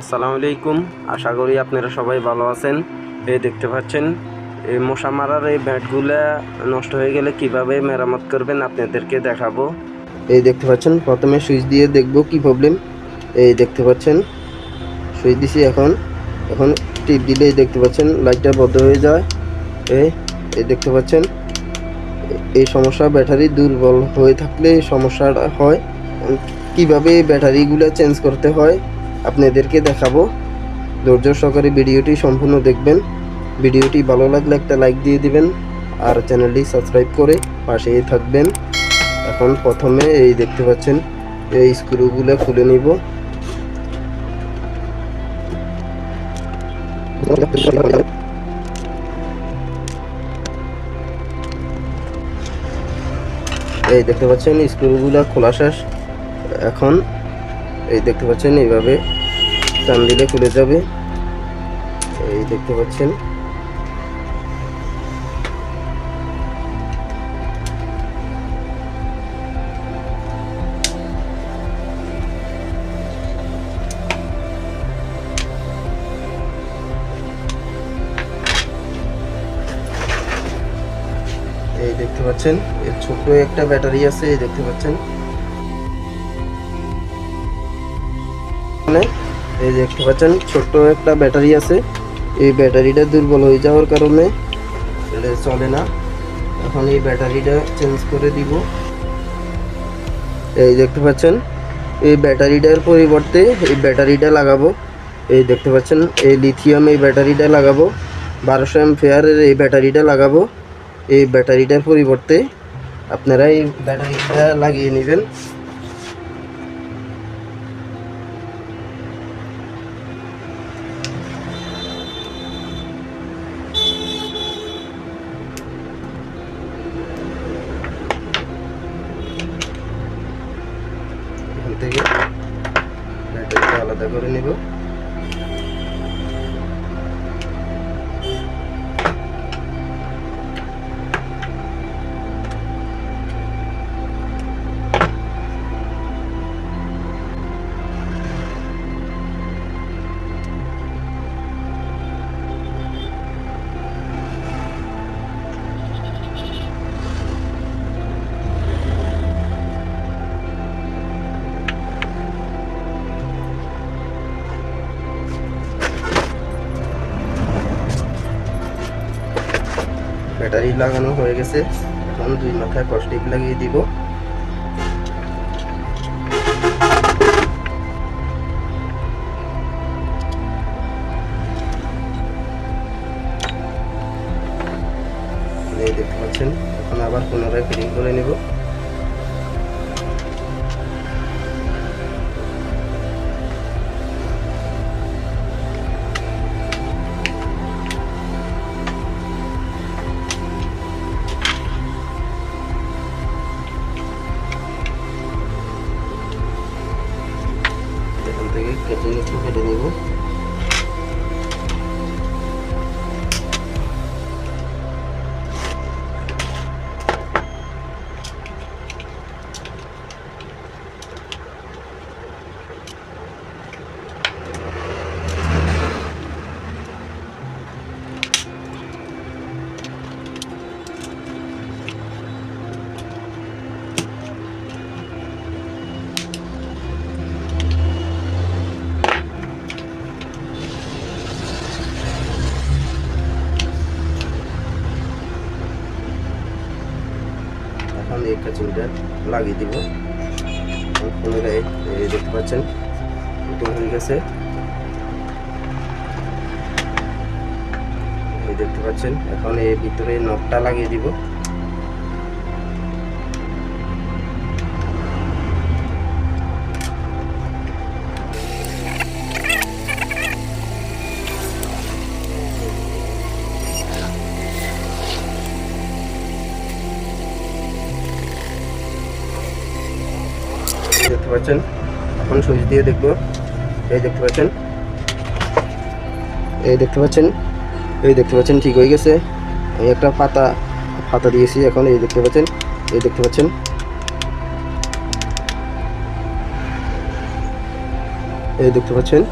আসসালামু আলাইকুম। আশা করি আপনারা সবাই ভালো আছেন। এই দেখতে পাচ্ছেন, এই মশা মারার এই ব্যাটগুলা নষ্ট হয়ে গেলে কীভাবে মেরামত করবেন আপনাদেরকে দেখাবো। এই দেখতে পাচ্ছেন, প্রথমে সুইচ দিয়ে দেখব কি প্রবলেম এই দেখতে পাচ্ছেন, সুইচ দিছি এখন। এখন টিপ দিলেই দেখতে পাচ্ছেন, লাইটটা বন্ধ হয়ে যায়। এই এই দেখতে পাচ্ছেন, এই সমস্যা ব্যাটারি দুর্বল হয়ে থাকলে সমস্যাটা হয়। কীভাবে ব্যাটারিগুলো চেঞ্জ করতে হয়? আপনাদেরকে দেখাবো। ধৈর্য সহকারে ভিডিওটি সম্পূর্ণ দেখবেন। ভিডিওটি ভালো লাগলে একটা লাইক দিয়ে দিবেন আর চ্যানেলটি সাবস্ক্রাইব করে পাশেই থাকবেন। এখন প্রথমে এই দেখতে পাচ্ছেন, এই স্ক্রুগুলো খুলে নিব। এই দেখতে পাচ্ছেন, স্ক্রুগুলো খোলা শেষ। এখন এই দেখতে পাচ্ছেন, এইভাবে টান দিলে খুলে যাবে। এই দেখতে পাচ্ছেন। এই দেখতে পাচ্ছেন, এর ছোট একটা ব্যাটারি আছে, এই দেখতে পাচ্ছেন। এখানে এই দেখতে পাচ্ছেন, ছোট্ট একটা ব্যাটারি আছে। এই ব্যাটারিটা দুর্বল হয়ে যাওয়ার কারণে চলে না। এখন এই ব্যাটারিটা চেঞ্জ করে দিব। এই দেখতে পাচ্ছেন, এই ব্যাটারিটার পরিবর্তে এই ব্যাটারিটা লাগাবো। এই দেখতে পাচ্ছেন, এই লিথিয়াম এই ব্যাটারিটা লাগাবো। বারোশো এমফেয়ারের এই ব্যাটারিটা লাগাবো। এই ব্যাটারিটার পরিবর্তে আপনারা এই ব্যাটারিটা লাগিয়ে নেবেন। থেকে। আলাদা করে নেব। ব্যাটারি লাগানো হয়ে গেছে। এখন দুই মাথায় কস্টিক লাগিয়ে দিব। দেখতে পাচ্ছেন, এখন আবার পুনরায় ফিটিং করে নেব। কেটে কেটে নেব এখন এই কাচিনটা লাগিয়ে দিব। এই দেখতে পাচ্ছেন ফিটিং হয়ে গেছে। দেখতে পাচ্ছেন, এখন এর ভিতরে নটটা লাগিয়ে দিব। পাচ্ছেন। এখন সুইচ দিয়ে দেখব। এই দেখতে পাচ্ছেন। এই দেখতে পাচ্ছেন। এই দেখতে পাচ্ছেন, ঠিক হয়ে গেছে। এই একটা পাতা পাতা দিয়েছি এখন, এই দেখতে পাচ্ছেন। এই দেখতে পাচ্ছেন। এই দেখতে পাচ্ছেন।